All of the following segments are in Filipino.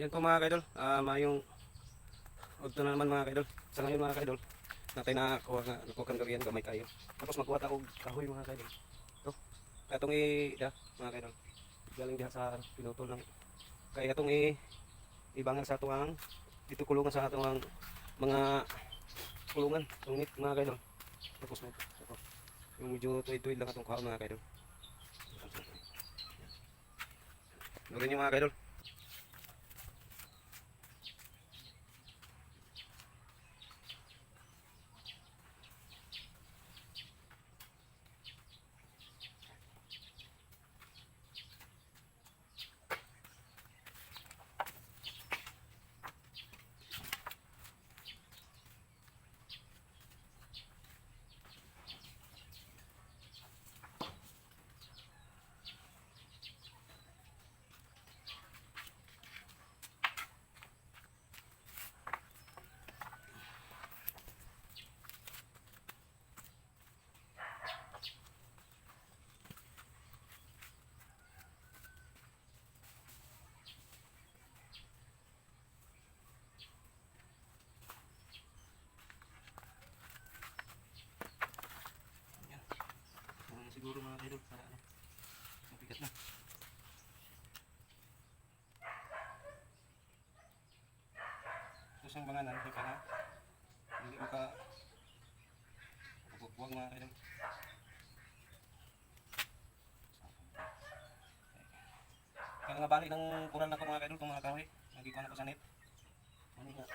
Yan po mga kaidol. Ah, mayong Udto na naman mga kaidol. Sa ngayon mga kaidol, natay na kuha nga nakuha kang durian gamay kayo. Tapos magkuha ta kahoy mga kaidol. To. Katong i da mga kaidol. Galing diha sa pinutol ng kaya atong i ibangan sa tuwang dito kulungan sa atong mga kulungan tungit mga kaidol. Tapos mo. Yung medyo tuwid-tuwid lang atong kahoy mga kaidol. Niyo mga kaidol. Ah, siguro mga kaidol para ano, mabigat na. Ito siyang banganan, di pa na. Hindi mo ka buwag mga kaidol. Kaya nga balik ng kuran ako mga kaidol kung mga kahoy. Nagikuha na ko sa net. Ano nga.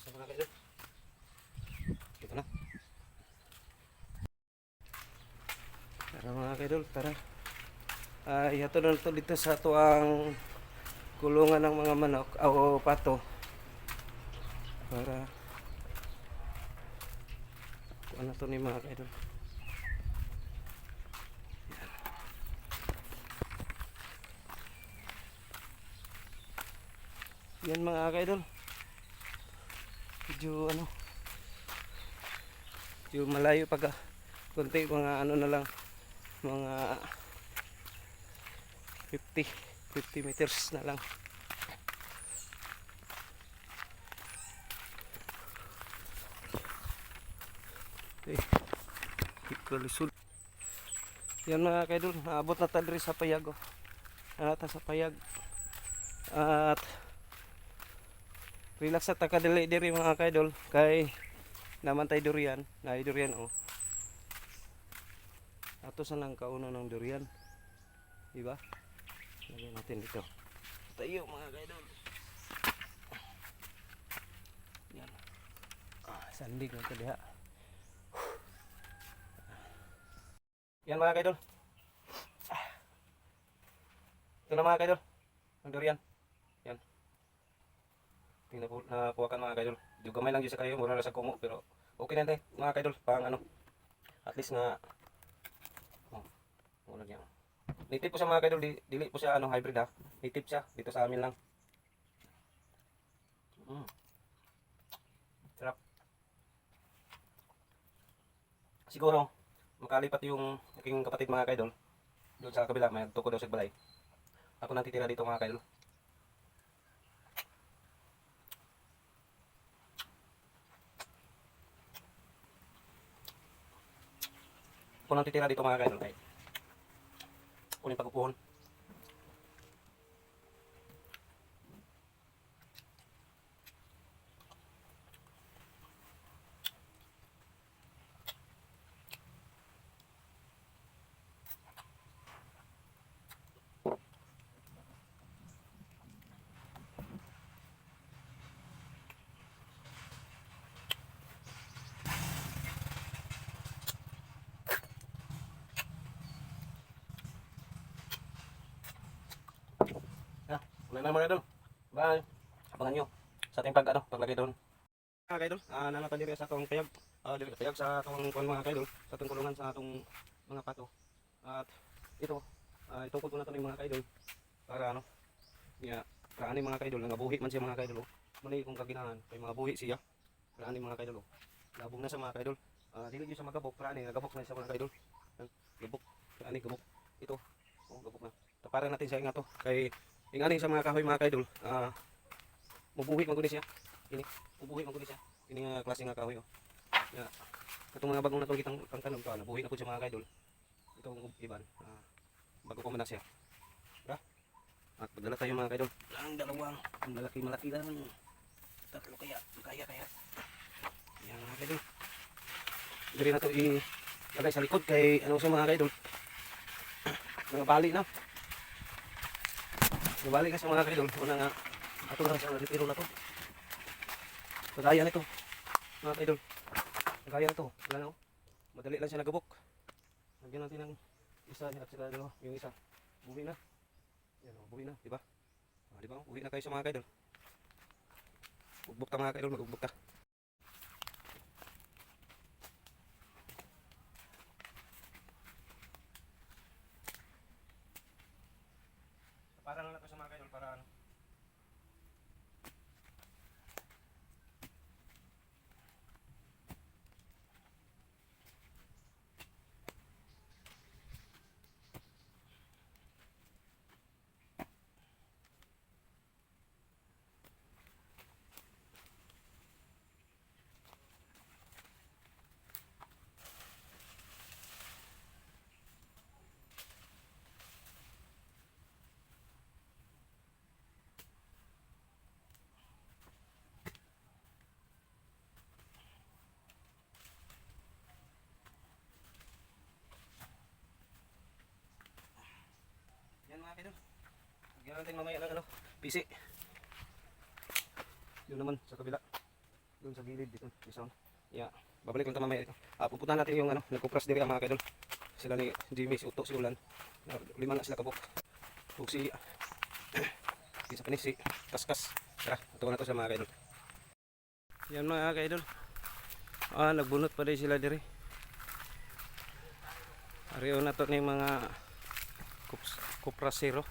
Sa mga kaidol. Ito na. Kaidol, tara. Ay, ito na ito dito sa ito ang kulungan ng mga manok o pato. Para kung ano to ni mga kaidol. Yan. Mga kaidol medyo ano medyo malayo pag konti mga ano na lang mga 50 50 meters na lang. Okay. Ikulisod yan mga kaidol naabot na tayo sa payag oh. Nata sa payag. At relax at takadali diri mga kaidol. Kay naman tayo durian. Na durian oh ato sa lang kauno ng durian. Di ba lagyan natin dito. Tayo mga kaidol. Yan. Ah, sandig na ito yan mga kaidol. Ah. ito na mga kaidol ang durian. Tingnan po na kuha mga kaidol. Di gamay lang dyan sa kayo, mura na sa kumo pero okay na tayo mga kaidol pang ano. At least nga wala niya. Native po sa mga kaidol, di, dili po siya ano hybrid ha. Native siya dito sa amin lang. Mm. Sarap. Siguro makalipat yung aking kapatid mga kaidol doon sa kabila may tuko daw sa balay. Ako natitira dito mga kaidol. Kung nang titira dito mga kaidol kay kunin pag-upuhon. Wala na mga idol. Bye. Abangan nyo sa ating pag, ano, paglagay doon. Mga kaidol, ah, nanatan diri sa atong payag. Ah, diri payag sa atong kuan mga kaidol, sa atong kulungan sa atong mga pato. At ito, ah, itungkol ko na to ng mga kaidol para ano, niya, para ani mga kaidol, nga buhi man siya mga kaidol. oh. Mali kung kaginahan, kay mga buhi siya. Para ani mga kaidol. oh. Labog na sa mga kaidol. Ah, dili sa magabok, para ani nagabok na sa mga kaidol. Yan, Gabok, para ani gabok. Ito, oh, gabok na. Taparan natin siya nga to kay ing ani sa mga kahoy mga kaidol. Ah, mubuhi man gud siya. Ini, mubuhi man siya. Ini nga klase nga kahoy oh. Ya. Katong mga bagong natong kitang kang tanom ka, nabuhi na po siya mga kaidol. Itong iban. Ah, bago ko man siya. Tara. At padala tayo mga kaidol. Ang dalawang malaki malaki lang. Tatlo kaya, kaya kaya. Yan mga kaidol. Diri na to i lagay sa likod kay ano sa mga kaidol. Mga bali na. Mga bali kasi mga kaidol. Una nga ato na sa retiro na to. Kagaya nito. Mga kaidol. Kagaya nito. Wala na oh. Madali lang siya nagabok. Lagyan natin ng isa at saka dalawa. Yung isa. Buwi na. Yan o, buwi na. Diba? Ah, diba? Uwi na kayo sa mga kaidol. Ugbok ka mga kaidol. Mag-ugbok. Para lang na to sa mga kaidol para ano. Mga kaidol. Lagyan natin mamaya ng ano, PC. Yun naman sa kabila. Doon sa gilid dito. Isa. Yeah. Babalik lang tayo mamaya dito. Ah, pupuntahan natin yung ano, nagkupras diri ang mga kaidol. Sila ni Jimmy, si Uto, si Ulan. Lima na sila kabok. Ug si isa pa ni si Kaskas. Tara, ito na to sa mga kaidol. Yan mga kaidol. Ah, nagbunot pa rin sila diri. Ariyo na to ni mga kups, kuprasero.